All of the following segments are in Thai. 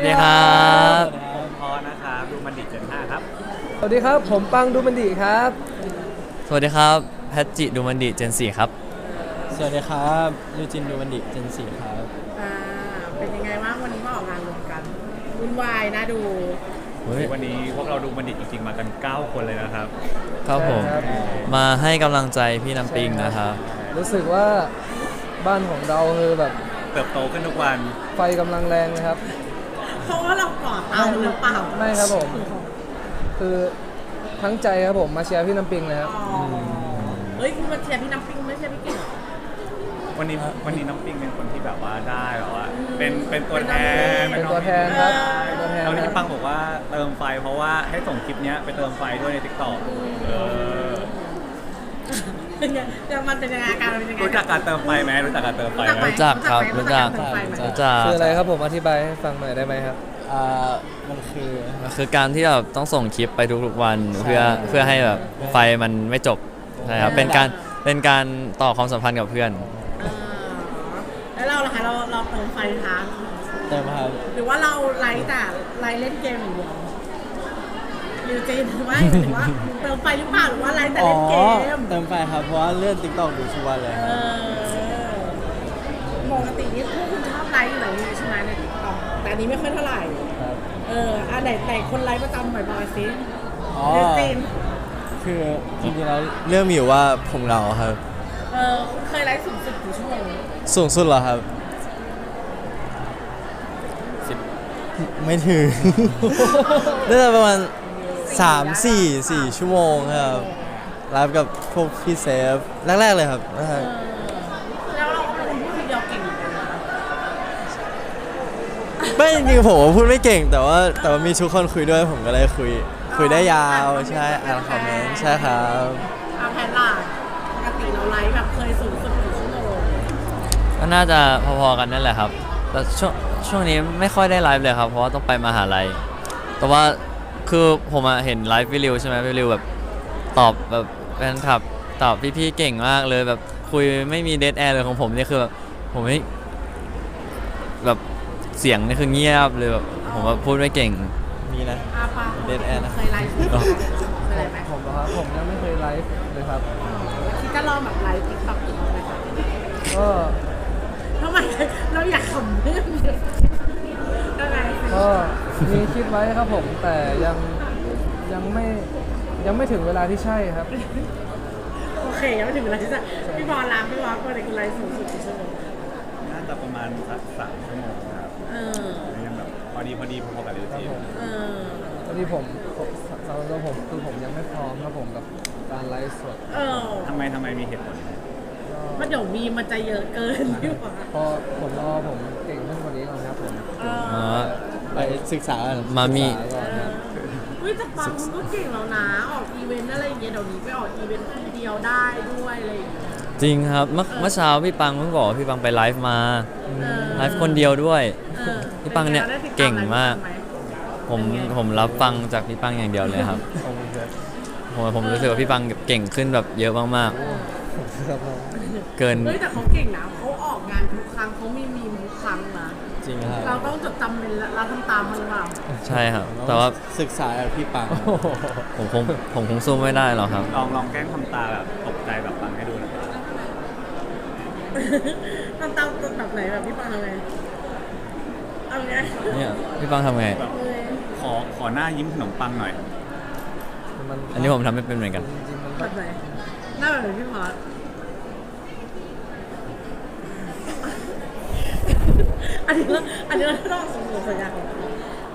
วัสดีครับผมพอนะครับดูมันดิเจน5ครับ สวัสดีครับ ผมปังดูมันดีครับ สวัสดีครับแพทจิดูมันดีเจนสี่ครับ สวัสดีครับยูจินดูบันดิเจนสี่ครับ อ่า เป็นยังไงบ้างวันนี้มาออกงานรวมกันวุ่นวายนะดูเฮ้ยวันนี้พวกเราดูมันดิจริงๆมากัน 9 คนเลยนะครับ ครับผมใช่ครับ มาให้กำลังใจพี่น้ำปิงนะครับ รู้สึกว่าบ้านของเราคือแบบเติบโตขึ้นทุกวัน ไฟกำลังแรงนะครับ เพราะว่าเราก่อเตาหรือเปล่าไม่ครับผม คือทั้งใจครับผมมาเชียร์พี่น้ำปิงเลยครับ อ๋อเฮ้ยคุณมาเชียร์พี่น้ำปิงไม่ใช่พี่กิ่งเหรอวันนี้วันนี้น้องปิงเป็นคนที่แบบว่าได้แบบว่าเป็นเป็นตัวแทนเป็นตัวแทนครับเป็นตัวแทนตอนนี้ครับปังบอกว่าเติมไฟเพราะว่าให้ส่งคลิปเนี้ยไปเติมไฟด้วยในทิกตอกเออ เป็นไงแต่มันเป็นยังไงอาการมันเป็นยังไงรู้จักการเติมไฟไหมรู้จักการเติมไฟไหมรู้จักครับรู้จักรู้จักไหมรู้จักคืออะไรครับผมอธิบายให้ฟังหน่อยได้ไหมครับอ่ามันคือมันคือการที่แบบต้องส่งคลิปไปทุกๆวันเพื่อเพื่อให้แบบไฟมันไม่จบใช่ครับเป็นการเป็นการต่อความสัมพันธ์กับเพื่อนเออแล้วเราล่ะคะเราเราเติมไฟคะเติมครับหรือว่าเราไลฟ์แต่ไลฟ์เล่นเกมอย่างเดียว หรือจริงหรือว่าหรือว่าเติมไฟหรือเปล่าหรือว่าไลฟ์แต่อ๋อเล่นเกมเติมไฟครับเพราะว่าเลื่อนติ๊กต็อกดูทุกวันเลยเอครับอปกตินี่พวกคุณชอบไลฟ์อยู่แล้วนี่ใช่ไหมในติ๊กต็อกแต่อันนี้ไม่ค่อยเท่าไหร่ ครับ เอออันไหนไหนคนไลฟ์ประจำบ่อยๆสิอ๋อเดยวจีนคือจริงๆแล้วเรื่องมีอยู่ว่าผมเหงาครับ เออคุณเคยไลฟ์สูงสุดกี่ชั่วโมงสูงสุดเหรอครับไม่ถึง น่าจะประมาณ 3 4 4ชั่วโมงครับไลฟ์กับพวกพี่เซฟแรกๆเลยครับเออแล้วเราก็เป็นคนพูดทีเดียวเก่งเหมือนกันนะไม่จริงๆผมว่าพูดไม่เก่ง แต่ว่าแต่ว่ามีทุกคนคุยด้วยผมก็เลยคุย คุยได้ยาวใช่อ่านคอมเมนต์ใช่ครับอาแพนล่ะปกติเราไลฟ์แบบเคยสูงสุดกี่ชั่วโมงก็น่าจะพอๆกันนั่นแหละครับแต่ช่วงช่วงนี้ไม่ค่อยได้ไลฟ์เลยครับ เพราะว่าต้องไปมหาลัย แต่ว่า คือผมอะเห็นไลฟ์วิริวใช่ไหมวิริวแบบตอบแบบแฟนคลับตอบพี่ๆเก่งมากเลยแบบคุยไม่มีเดทแอร์เลยของผมนี่คือแบบผมไม่แบบเสียงนี่คือเงียบเลยแบบผมว่าพูดไม่เก่ง มีนะ อาปา Dead Air นะ เคยไลฟ์สูงสุดเคยไลฟ์ไหมผมเหรอครับผมยังไม่เคยไลฟ์เลยครับ คิดจะลองแบบไลฟ์ติ๊กต็อกอีกไหมคะก็ทำไมเราอยากขำเรื่องเดียวยังไง ก็มีคิดไว้ครับผม แต่ยังยังไม่ยังไม่ถึงเวลาที่ใช่ครับ โอเคยังไม่ถึงเวลาที่จะพี่บอลลามพี่บอลคนไหนคุณไลฟ์สูงสุดกี่ชั่วโมงน่าจะประมาณสักสามชั่วโมงครับเออยังแบบพอดีพอดีพอๆกับเดครับจีผมเออตอนนี้ผมผมสำหรับตัวผมคือผมยังไม่พร้อมครับผมกับการไลฟ์สดเออทำไมทำไมมีเหตุผลไหมก็มันเดี๋ยวมีมันจะเยอะเกินพี่บอลพอผมรอผมเก่งขึ้นกว่านี้ก่อนครับผม เออ๋ออ ไปศึกษากันมามีศึกษก่อนครับเฮ้ยแต่ปังคุณก็เก่งแล้วนะออกอีเวนต์อะไรอย่างเงี้ยเดี๋ยวนี้ไปออกอีเวนต์คนเดียวได้ด้วยอะไรอย่างเงี้ยจริงครับเมื่อเมื่อเช้าพี่ปังเพิ่งบอกว่าพี่ปังไปไลฟ์มาเออไลฟ์คนเดียวด้วย เออพี่ปังเนี่ยได้ติดตเก่งมากไลฟ์ผมเป็นไง ผมรับฟังจากพี่ปังอย่างเดียวเลยครับ ขอบคุณครับผมผมรู้สึกว่าพี่ปังเก่งขึ้นแบบเยอะมากครับผมๆเกิน เฮ้ยแต่เขาเก่งนะเขาออกงานทุกครั้งเขามีมีมทุกครั้งนะจ ริงคเรารับต้องจดจำเป็นเราทำตามมันหรือเปล่าใช่ครับ แต่ว่าศึกษาจากพี่ปังผมคงผมคงสู้ไม่ได้หรอกครับ ลองลองแกล้งทำตาแบบตกใจแบบฟังให้ดูหนะครับทำตามแบบไหนแบบพี่ปังทำไงเอาไงเนี่ยพี่ปังทำไง แบบเออขอขอหน้ายิ้มขนมปังหน่อยมันอันนี้ผมทำไม่เป็นเหมือนกันจริงๆมันแบบไหนหน้าแบบไหนพี่พอด อันนี้เราอันนี้เราต้องสงสัยอย่าง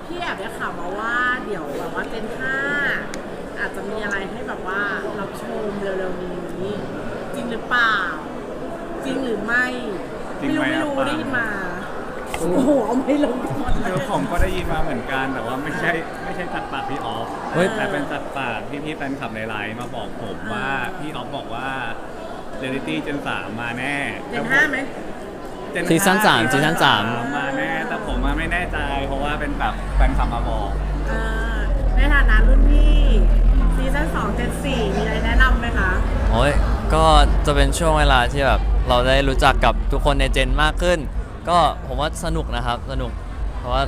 พี่แอบได้ข่าวมาว่าเดี๋ยวแบบว่าเจนห้าอาจจะมีอะไรให้แบบว่ารับชมเร็วๆนี้จริงหรือเปล่า จริงหรือไม่จริงไม่ไหมรู้ไม่รู้อะได้ยินมาโอ้โหเอาไม่ลงหมดเลคือย ผมก็ได้ยินมาเหมือนกันแต่ว่าไม่ใช่ไม่ใช่จากปากพี่ออฟเฮ้ย แต่เป็นจากปากพี่พี่ๆแฟนคลับในไลน์มาบอกผมว่า พี่ออฟบอกว่าเรลิตี้เจนสามมาแน่เจนห้าไหม Gen ซีซั่นสาม5ซีซั่นสาม มาแน่แต่ผมมาไม่แน่ใจ เพราะว่าเป็นแบบแฟนคลับมาบอกเอ่อในฐานะรุ่นพี่ซีซั่นสองเจนสี่มีอะไรแนะนำไหมคะโอ้ยก็จะเป็นช่วงเวลาที่แบบเราได้รู้จักกับทุกคนในเจนมากขึ้น ก็ผมว่าสนุกนะครับ สนุก เพราะว่า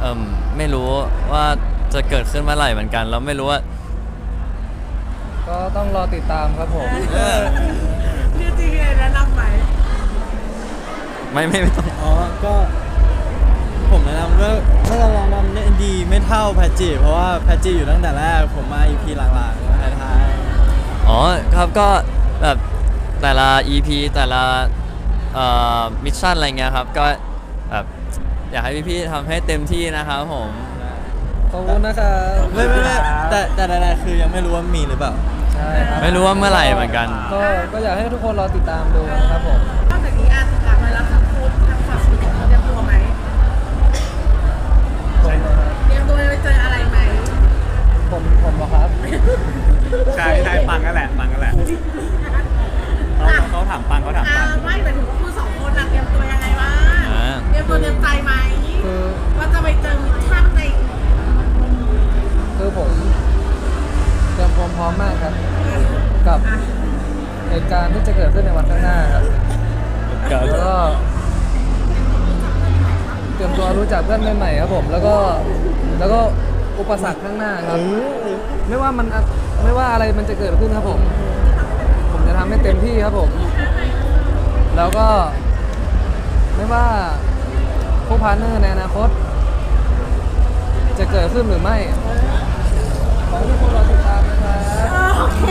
เอ่มไม่รู้ว่าจะเกิดขึ้นเมื่อไหร่เหมือนกันแล้วไม่รู้ว่า ก็ต้องรอติดตามครับผมพี่ ไม่ไม่ไม่ต้องอ๋อ ก็ ผมแนะนำว่าถ้าจะลองทำได้ดีไม่เท่าแพทจีเพราะว่าแพทจีอยู่ตั้งแต่แรก ผมมา EP หลังๆท้ายอ๋อครับก็แบบแต่ละ EP แต่ละเอ่อมิชชั่นอะไรเงี้ยครับก็แบบอยากให้พี่ๆทำให้เต็มที่นะครับผมขอบคุณนะครับๆไม่ไม่ไม่แต่แต่ใดๆคือยังไม่รู้ว่ามีหรือเปล่า ใช่ครับไม่รู้ว่าเมื่อไหร่เหมือนกัน ก็ก็อยากให้ทุกคนรอติดตามดูนะครับผม การณ์ที่จะเกิดขึ้นในวันข้างหน้าครับแล้วก็เตรียมตัวรู้จักเพื่อนใหม่ๆครับผม แล้วก็แล้วก็อุปสรรคข้างหน้าครับ ไม่ว่ามันไม่ว่าอะไรมันจะเกิดขึ้นครับผม ผมจะทำให้เต็มที่ครับผม แล้วก็ ไม่ว่าคู่พันเนอร์ในอนาคต จะเกิดขึ้นหรือไม่ ขอทุกคนรอติดตามนะครับ โอเค